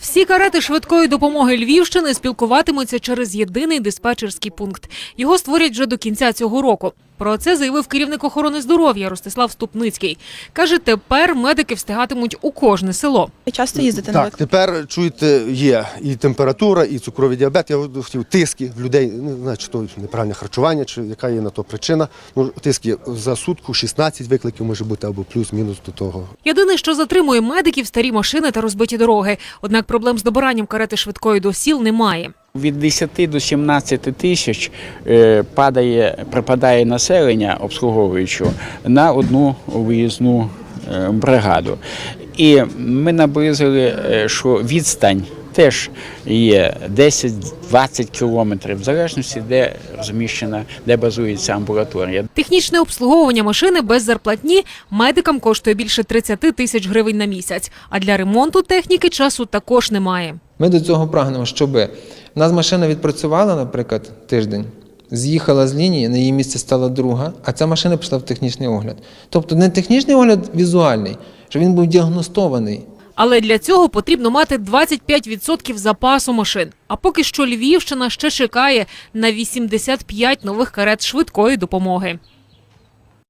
Всі карети швидкої допомоги Львівщини спілкуватимуться через єдиний диспетчерський пункт. Його створять вже до кінця цього року. Про це заявив керівник охорони здоров'я Ростислав Ступницький. Каже, тепер медики встигатимуть у кожне село. Ви часто їздите на Так, тепер чуєте, є і температура, і цукровий діабет. Я хотів тиски в людей. Не знаю, чи то неправильне харчування, чи яка є на то причина. Ну, тиски за сутку 16 викликів може бути або плюс-мінус до того. Єдине, що затримує медиків, старі машини та розбиті дороги. Однак проблем з добиранням карети швидкої до сіл немає. Від 10 до 17 тисяч е, падає, припадає населення обслуговуючого на одну виїзну е, бригаду. І ми наблизили, е, що відстань теж є 10-20 кілометрів, в залежності, де розміщена, де базується амбулаторія. Технічне обслуговування машини без зарплатні медикам коштує більше 30 тисяч гривень на місяць. А для ремонту техніки часу також немає. Ми до цього прагнемо, щоб в нас машина відпрацювала, наприклад, тиждень, з'їхала з лінії, на її місце стала друга, а ця машина пішла в технічний огляд. Тобто не технічний огляд візуальний, щоб він був діагностований. Але для цього потрібно мати 25% запасу машин. А поки що Львівщина ще чекає на 85 нових карет швидкої допомоги.